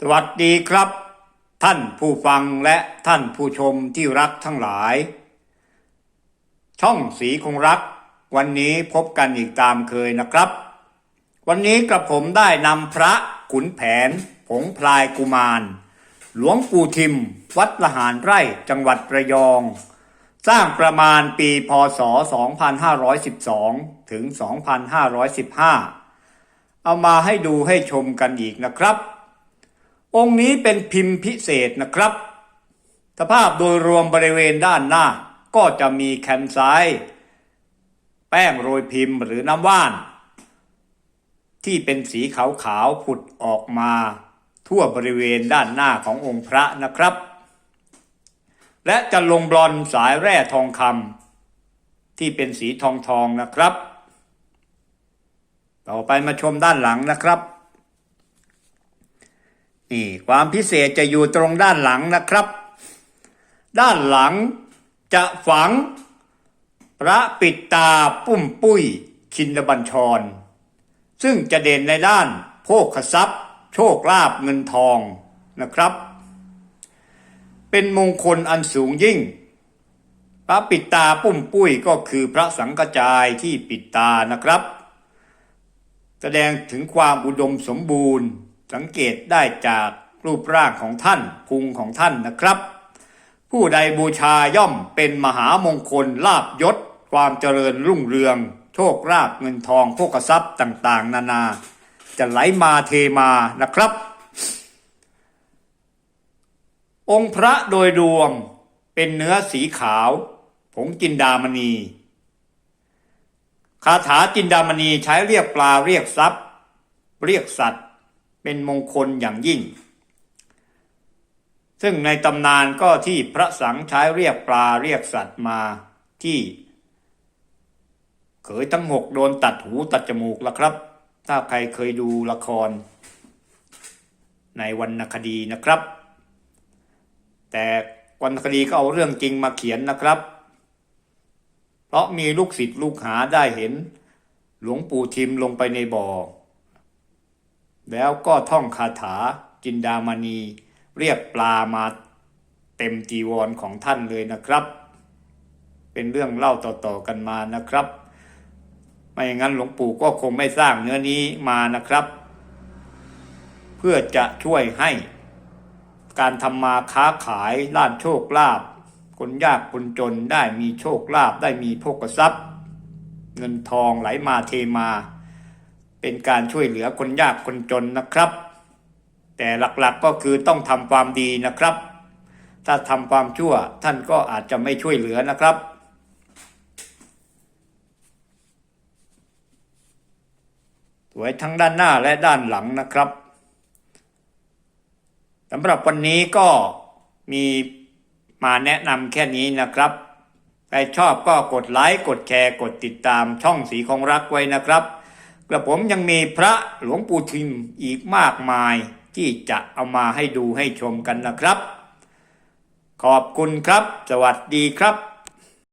สวัสดีครับ ท่านผู้ฟังและท่านผู้ชมที่รักทั้งหลาย ช่องสีคงรัก วันนี้พบกันอีกตามเคยนะครับ วันนี้กระผมได้นำพระขุนแผน ผงพลายกุมาร หลวงปู่ทิม วัดละหารไร่จังหวัดระยอง สร้างประมาณปีพศ 2512 ถึง 2515 เอามาให้ดูให้ชมกันอีกนะครับ องค์นี้เป็นพิมพ์พิเศษนะครับ สภาพโดยรวมบริเวณด้านหน้า ก็จะมีแคนไซต์แป้งโรยพิมพ์หรือน้ำว่าน ที่เป็นสีขาวๆผุดออกมา ทั่วบริเวณด้านหน้าขององค์พระนะครับ และจะลงบลอนสายแร่ทองคำที่เป็นสีทองทองๆนะครับ ต่อไปมาชมด้านหลังนะครับ นี่ความพิเศษจะอยู่ตรงด้านหลังนะครับ ด้านหลังจะฝัง พระปิดตาปุ้มปุ้ยชินบัญชร ซึ่งจะเด่นในด้านโภคทรัพย์ โชคลาภเงินทองนะครับ เป็นมงคลอันสูงยิ่ง พระปิดตาปุ้มปุ้ยก็คือพระสังกจายที่ปิดตานะครับ แสดงถึงความอุดมสมบูรณ์ สังเกตได้จากรูปร่างของท่านพุงของท่านนะครับ ผู้ใดบูชาย่อมเป็นมหามงคลลาบยศ ความเจริญรุ่งเรือง โชคลาภเงินทองโภคทรัพย์ต่างๆ นานา จะไหลมาเทมานะครับ องค์พระโดยรวมเป็นเนื้อสีขาวผงจินดามณีคาถาจินดามณีใช้เรียกปลาเรียกทรัพย์ เรียกสัตว์ เป็นมงคลอย่างยิ่ง ซึ่งในตำนานก็ที่พระสังใช้เรียกปลาเรียกสัตว์มาที่ เขยทั้งหกโดนตัดหูตัดจมูกล้วครับ ถ้าใครเคยดูละคร ในวรรณคดีนะครับ แต่วรรณคดีก็เอาเรื่องจริงมาเขียนนะครับ เพราะมีลูกศิษย์ลูกหาได้เห็น หลวงปู่ทิมลงไปในบ่อ แล้วก็ท่องคาถาจินดามณี เรียกปลามาเต็มจีวรของท่านเลยนะครับ เป็นเรื่องเล่าต่อๆกันมานะครับ ไม่อย่างนั้นหลวงปู่ก็คงไม่สร้างเนื้อนี้มานะครับ เพื่อจะช่วยให้ การทำมาค้าขายล้านโชคลาภคนยากคนจนได้มีโชคลาภได้มีโภคทรัพย์ เงินทองไหลมาเทมา เป็นการช่วยเหลือคนยากคนจนนะครับ แต่หลักๆก็คือต้องทำความดีนะครับ ถ้าทำความชั่วท่านก็อาจจะไม่ช่วยเหลือนะครับสวยทั้งด้านหน้าและด้านหลังนะครับสำหรับวันนี้ก็มีมาแนะนำแค่นี้นะครับ ใครชอบก็กดไลค์ กดแชร์ กดติดตามช่องสีของรักไว้นะครับ กระผมยังมีพระหลวงปู่ทิมอีกมากมายที่จะเอามาให้ดูให้ชมกันนะครับ ขอบคุณครับ สวัสดีครับ